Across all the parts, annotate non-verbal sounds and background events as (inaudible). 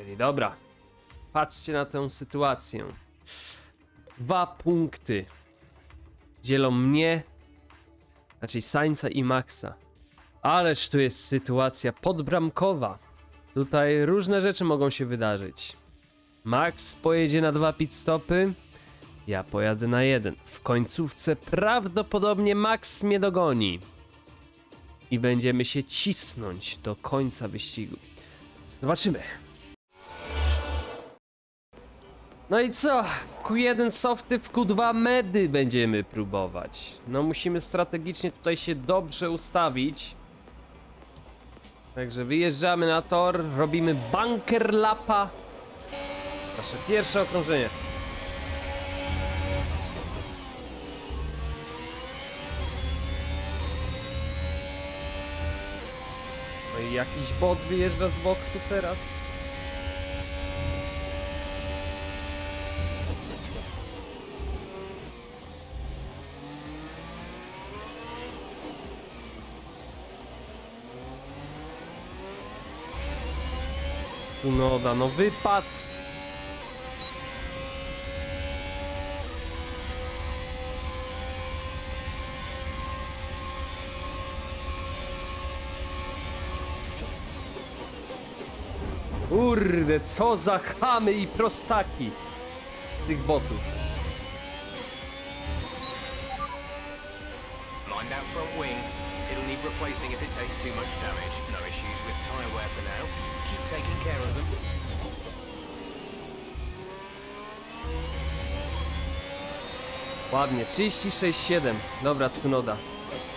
Czyli dobra. Patrzcie na tę sytuację. Dwa punkty dzielą mnie, znaczy Sańca i Maxa. Ależ tu jest sytuacja podbramkowa. Tutaj różne rzeczy mogą się wydarzyć. Max pojedzie na dwa pit stopy, ja pojadę na jeden. W końcówce prawdopodobnie Max mnie dogoni. I będziemy się cisnąć do końca wyścigu. Zobaczymy. No i co? W Q1 softy, w Q2 medy będziemy próbować. No musimy strategicznie tutaj się dobrze ustawić. Także wyjeżdżamy na tor, robimy bunker lapa. Nasze pierwsze okrążenie. No i jakiś bot wyjeżdża z boksu teraz. Tsunoda, no wypad! Kurde, co za chamy i prostaki z tych botów. Replacing if it takes too much damage. No issues with wear for now. Ładnie, 36-7. Dobra, Tsunoda.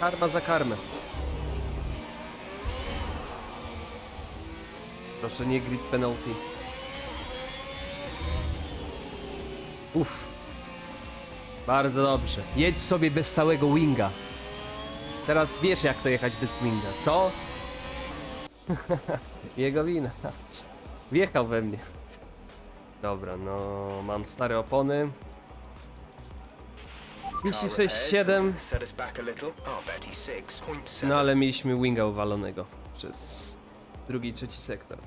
Karma za karmę. Proszę nie grid penalty. Uff. Bardzo dobrze. Jedź sobie bez całego winga. Teraz wiesz jak to jechać bez winga, co? (laughs) Jego wina. Wjechał we mnie. Dobra, no mam stare opony. 36-7. Set us back a little. Our Betty 6.7. No ale mieliśmy winga uwalonego przez drugi i trzeci sektor.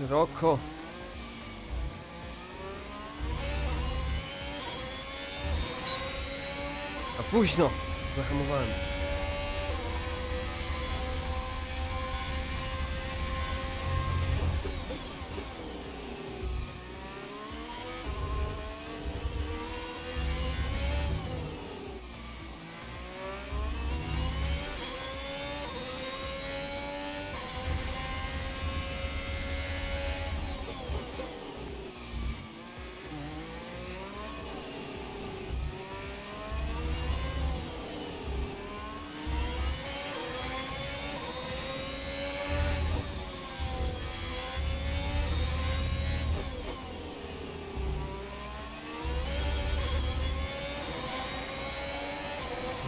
Szeroko. A późno. Zahamowałem.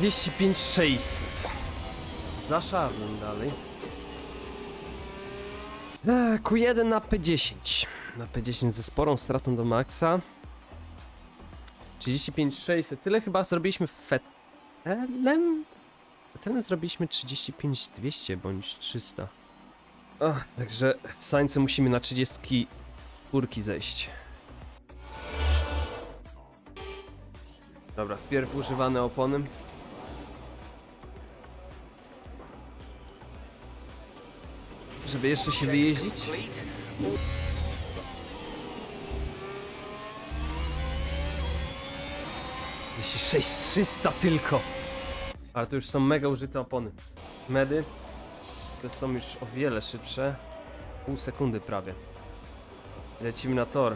Dwieście pięć sześćset. Za szarnym dalej. Eee, Q1 na P10. Na P10 ze sporą stratą do maksa. 35 600. Tyle chyba zrobiliśmy fetelem? Fetelem zrobiliśmy 35 200 bądź 300. Ach, także sańce musimy na 30 czwórki zejść. Dobra, wpierw używane opony. Żeby jeszcze się wyjeździć. Jeśli 6300 tylko. Ale to już są mega użyte opony. Medy te są już o wiele szybsze. Pół sekundy prawie. Lecimy na tor.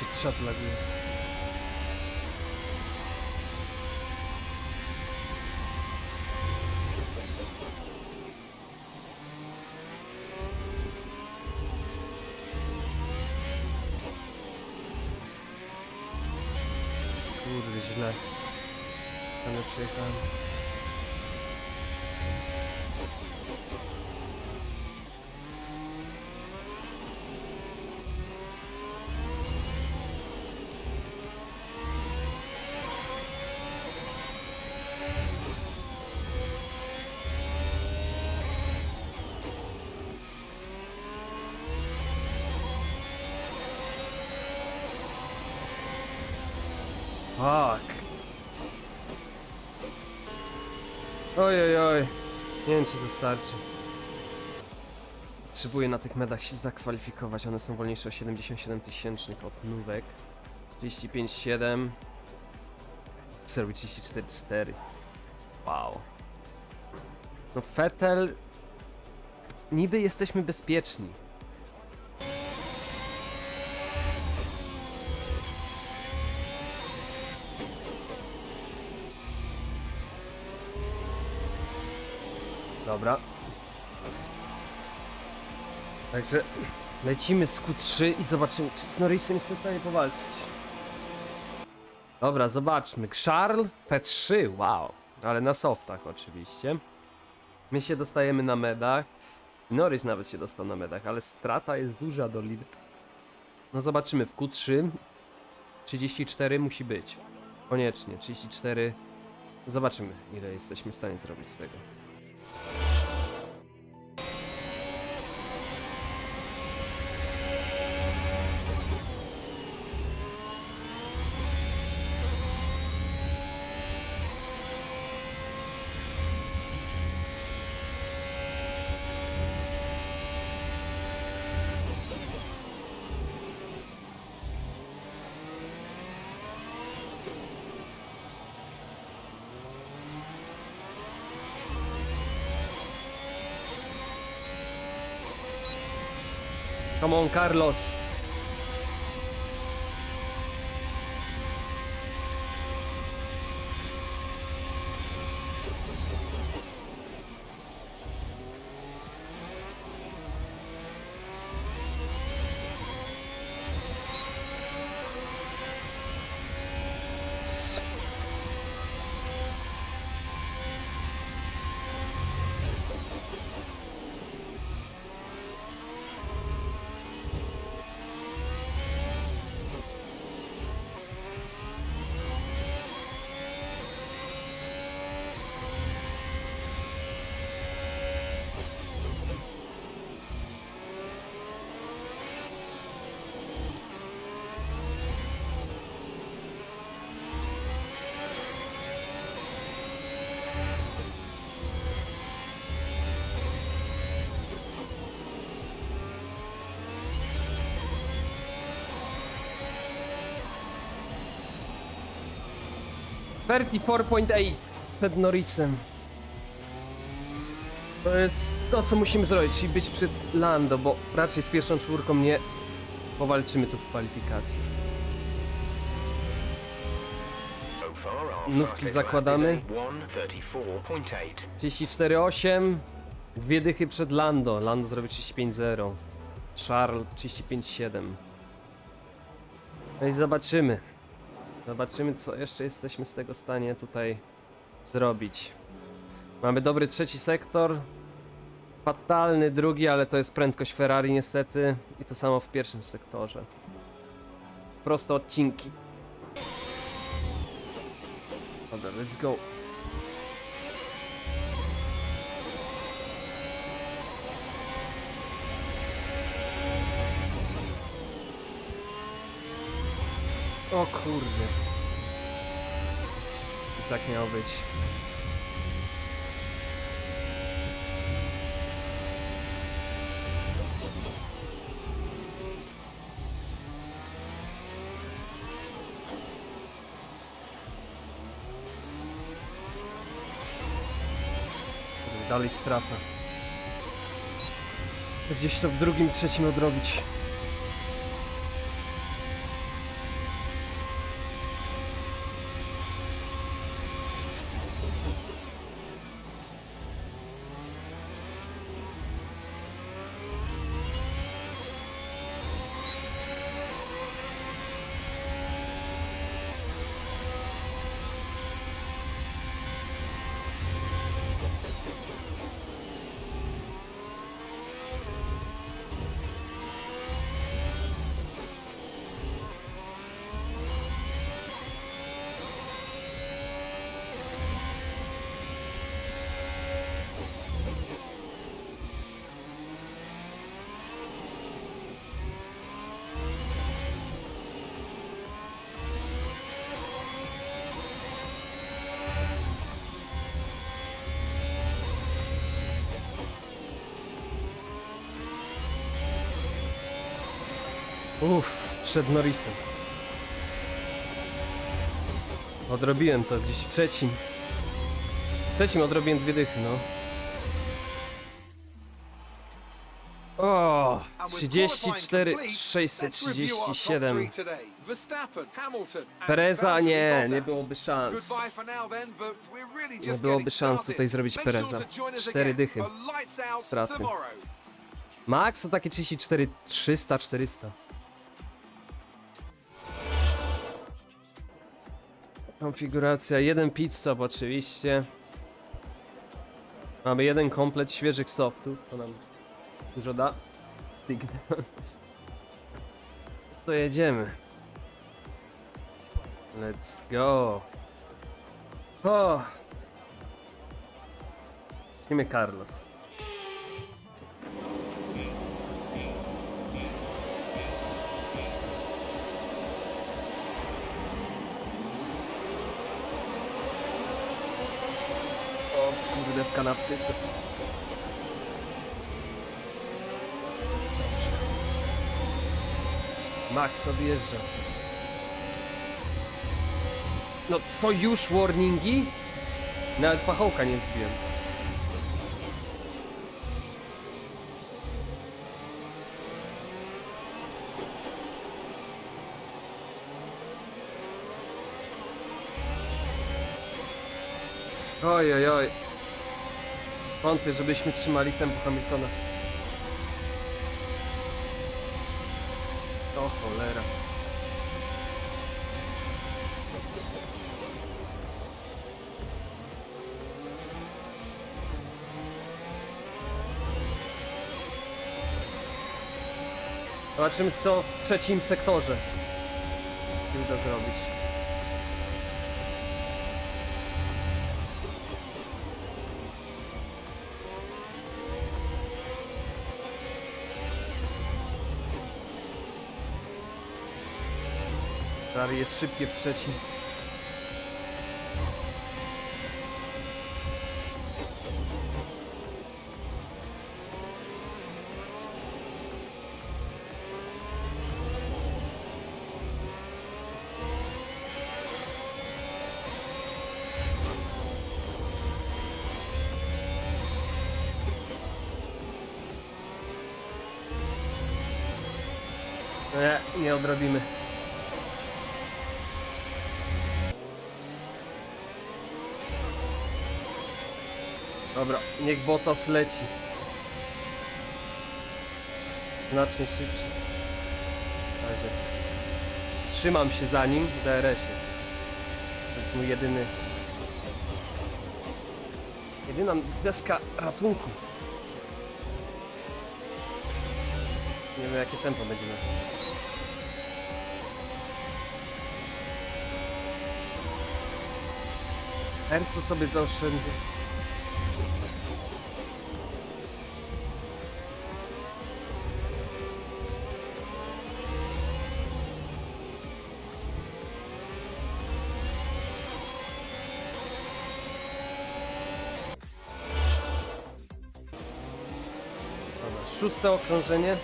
Ale mi się trzat laguje. Kurde, źle. Ale przejechałem. To starczy. Potrzebuję na tych medach się zakwalifikować. One są wolniejsze o 77 tysięcznych od nówek. 35,7. Zrobić 34,4. Wow. No Fetel... Niby jesteśmy bezpieczni. Dobra. Także lecimy z Q3 i zobaczymy, czy z Norrisem jestem w stanie powalczyć. Dobra, zobaczmy. Charles P3, wow. Ale na softach oczywiście. My się dostajemy na medach. Norris nawet się dostał na medach, ale strata jest duża do lidera. No zobaczymy w Q3. 34 musi być. Koniecznie, 34. Zobaczymy, ile jesteśmy w stanie zrobić z tego. Come on, Carlos. 34.8 przed Norrisem. To jest to, co musimy zrobić i być przed Lando, bo raczej z pierwszą czwórką nie powalczymy tu w kwalifikacji. Nówki zakładamy. 34.8. Dwie dychy przed Lando. Lando zrobi 35.0. Charles 35.7. No i zobaczymy. Zobaczymy, co jeszcze jesteśmy z tego stanie tutaj zrobić. Mamy dobry trzeci sektor. Fatalny drugi, ale to jest prędkość Ferrari niestety. I to samo w pierwszym sektorze. Proste odcinki. Dobra, let's go. O kurde. I tak miało być. Dalej strata. Gdzieś to w drugim, trzecim odrobić. Uff, przed Norrisem. Odrobiłem to gdzieś w trzecim. W trzecim odrobiłem dwie dychy, no. O, 34, 637. Verstappen, Hamilton. and Pereza nie, nie byłoby szans. Nie byłoby szans tutaj zrobić Pereza. to join us Cztery again dychy. Straty. Max to takie 34, 300, 400. Konfiguracja, jeden pit stop oczywiście. Mamy jeden komplet świeżych softów, to nam dużo da. (laughs) To jedziemy. Let's go. O. Zacznijmy Carlos. Kurde, w kanapce jestem. Max odjeżdża. No co już warningi? Nawet pachołka nie zbiłem. Oj, oj, oj. Wątpię, żebyśmy trzymali tempo Hamiltona. O cholera. Zobaczymy co w trzecim sektorze uda zrobić. Ferrari jest szybkie w trzecim. Dobra, niech Bottas leci. Znacznie. Na razie. Trzymam się za nim w DRS-ie. To jest mój jedyny Jedyna deska ratunku. Nie wiem jakie tempo będziemy. Ersu sobie zaoszczędzę. Dobra, szóste okrążenie.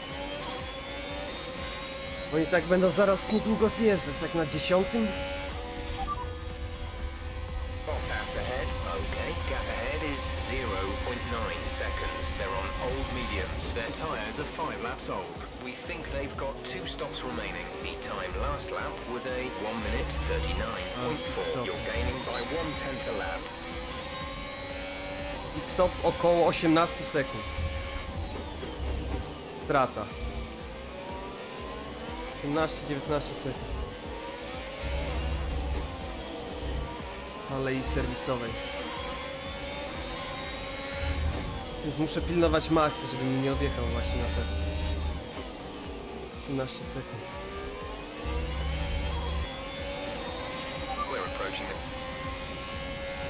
Oni tak będą zaraz niedługo zjeżdżać, na dziesiątym. Bottas ahead. Okay, gap ahead is 0.9 seconds. They're on old mediums. Their tyres are five laps old. We think they've got two stops remaining. The time last lap was a 1 minute 39.4. stop. You're gaining by one tenth a lap. Pit stop około 18 sekund. Strata. 18-19 sekund. Alei serwisowej. Więc muszę pilnować Maxa, żeby mi nie odjechał właśnie na te 18 sekund.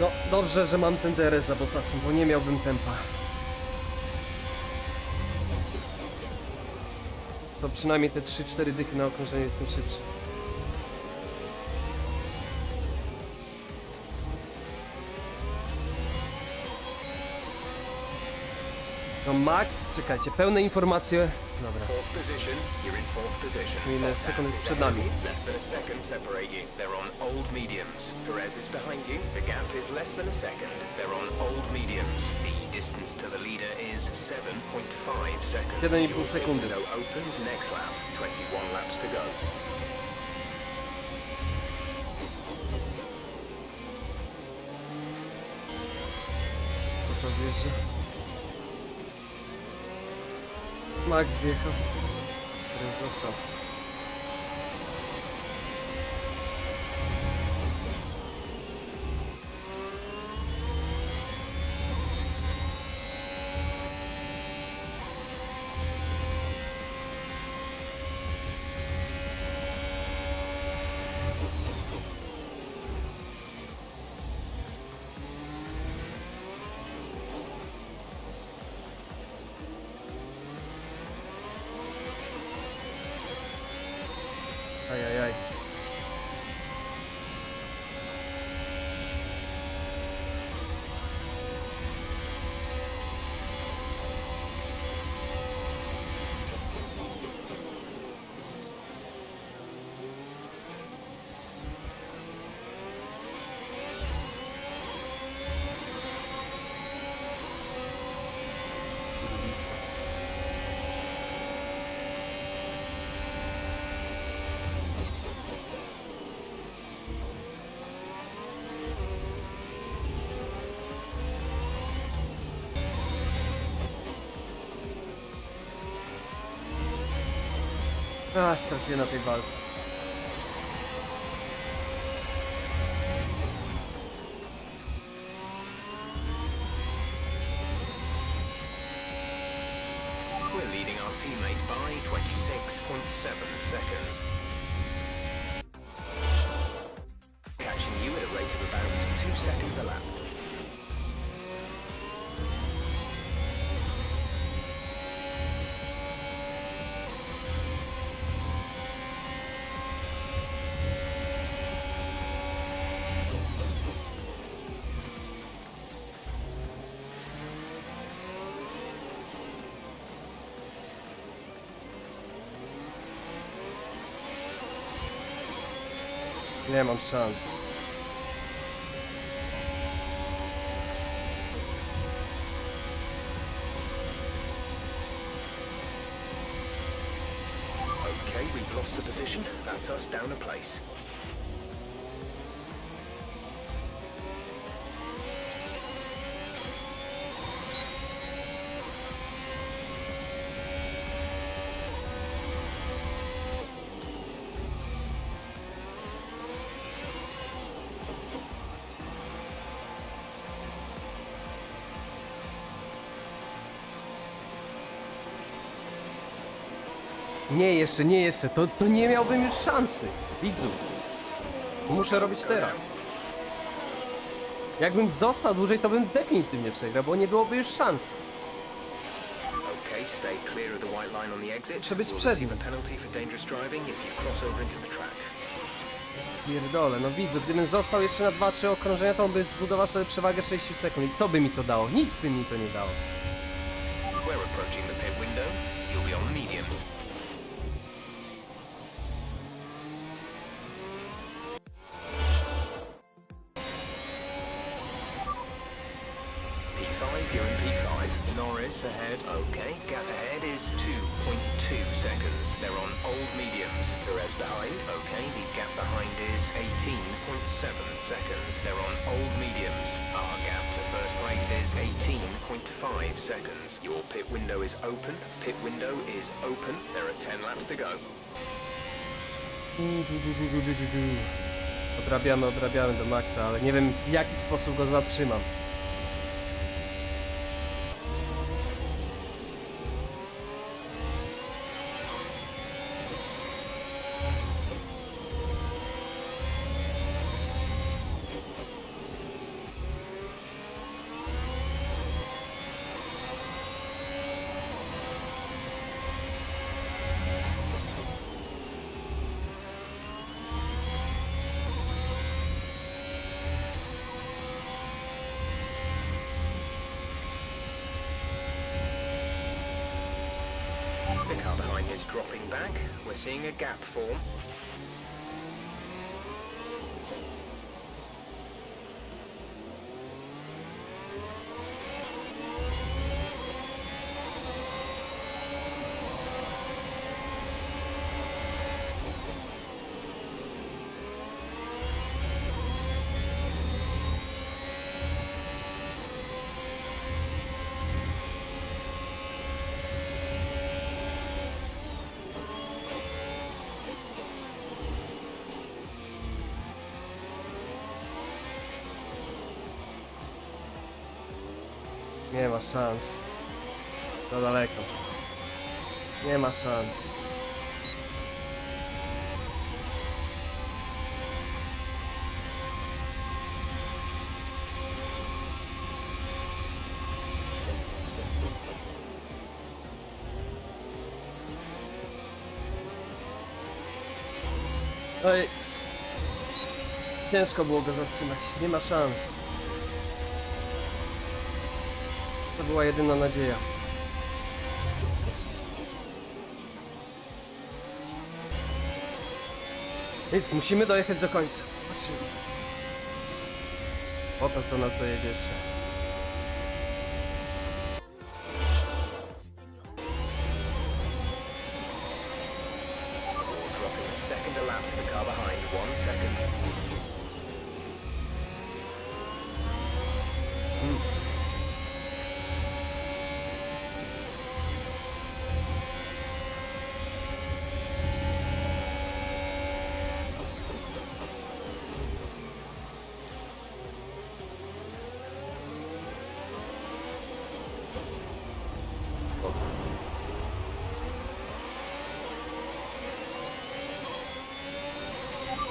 No, dobrze, że mam ten DRS za bo nie miałbym tempa. To przynajmniej te 3-4 dychy na okrążenie jestem szybszy. No Max, czekajcie, pełne informacje. Dobra. Ile sekund jest przed nami? you. Less than a second separate you. They're on old mediums. Perez is behind you. The gap is less than a second. They're on old mediums. Distance to the leader is 7.5 seconds. 1,5 Your sekundy. window opens next lap. 21 laps to go. To zjeżdża. Max zjechał. Ten został. A, straciłem na tej walce. Nie mam szans. Okay, we've lost the position. That's us down a place. Nie, jeszcze, nie, jeszcze. To, to nie miałbym już szansy. Widzu. Muszę robić teraz. Jakbym został dłużej, to bym definitywnie przegrał, bo nie byłoby już szans. Okay, stay clear of the white line on the exit. Muszę być przed nim. Pierdolę, no widzu, gdybym został jeszcze na 2-3 okrążenia, to on by zbudował sobie przewagę 6 sekund. I co by mi to dało? Nic by mi to nie dało. We're approaching the P5. Ahead. Okay, gap ahead is 2.2 seconds. They're on old mediums. Perez behind. Okay, the gap behind is 18.7 seconds. They're on old mediums. Our gap to first place is 18.5 seconds. Your pit window is open. Pit window is open. There are 10 laps to go. Odrabiamy, odrabiamy do maksa, ale nie wiem w jaki sposób go zatrzymam. Seeing a gap form. Nie ma szans. Za daleko. Nie ma szans. C- ciężko było go zatrzymać. Nie ma szans. Była jedyna nadzieja. Nic, musimy dojechać do końca. Zobaczymy. Potas do nas dojedzie jeszcze. Dropping a second lap to the car behind. One second.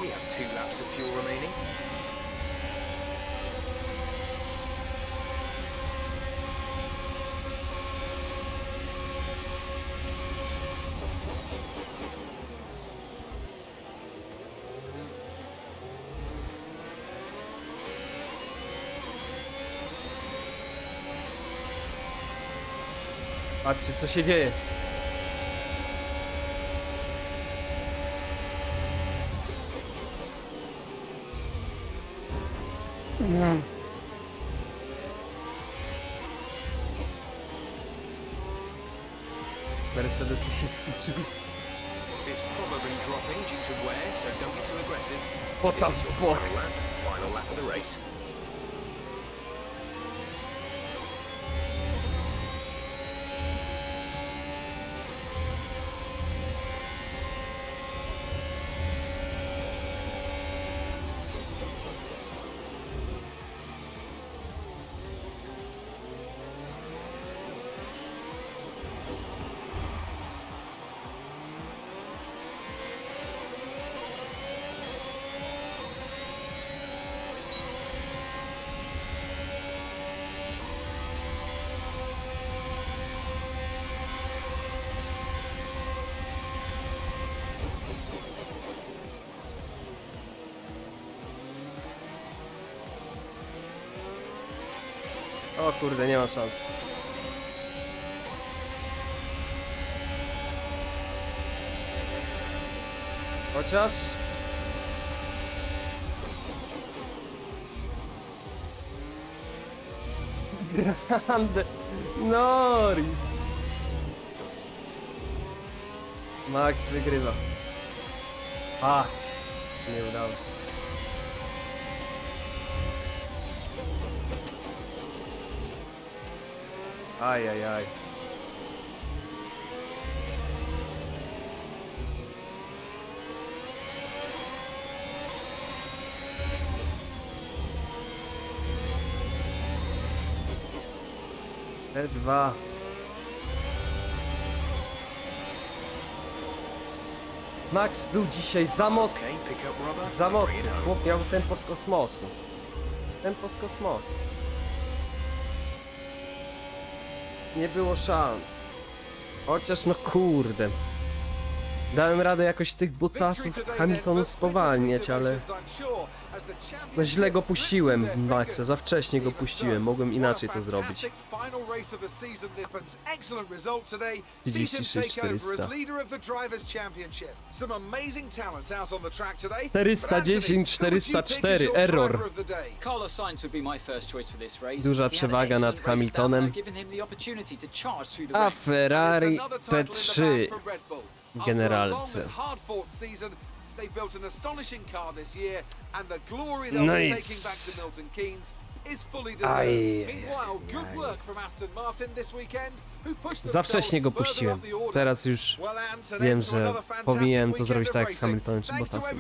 We have two laps of fuel remaining. Patrzcie, co się dzieje. Mercedes się styczył. Potas z box. final lap, final lap of the race. Kurde, nie ma szans. Chociaż... Grande Norris. Max wygrywa. A, nie udało się. Aj, aj, aj. Te dwa. Max był dzisiaj za mocny. Za mocny. home. Chłop miał tempo z kosmosu. Tempo z kosmosu. Nie było szans. Chociaż no kurde. Dałem radę jakoś tych butasów Hamiltonu spowalniać, ale no źle go puściłem, Maxa, za wcześnie go puściłem, mogłem inaczej to zrobić. 410, 404, error. Duża przewaga nad Hamiltonem. A. Ferrari P3 generalce. Nice. Aj, Za wcześnie go puściłem. Teraz już wiem, że powinienem to zrobić tak jak z Hamiltonem czy. Bottasem.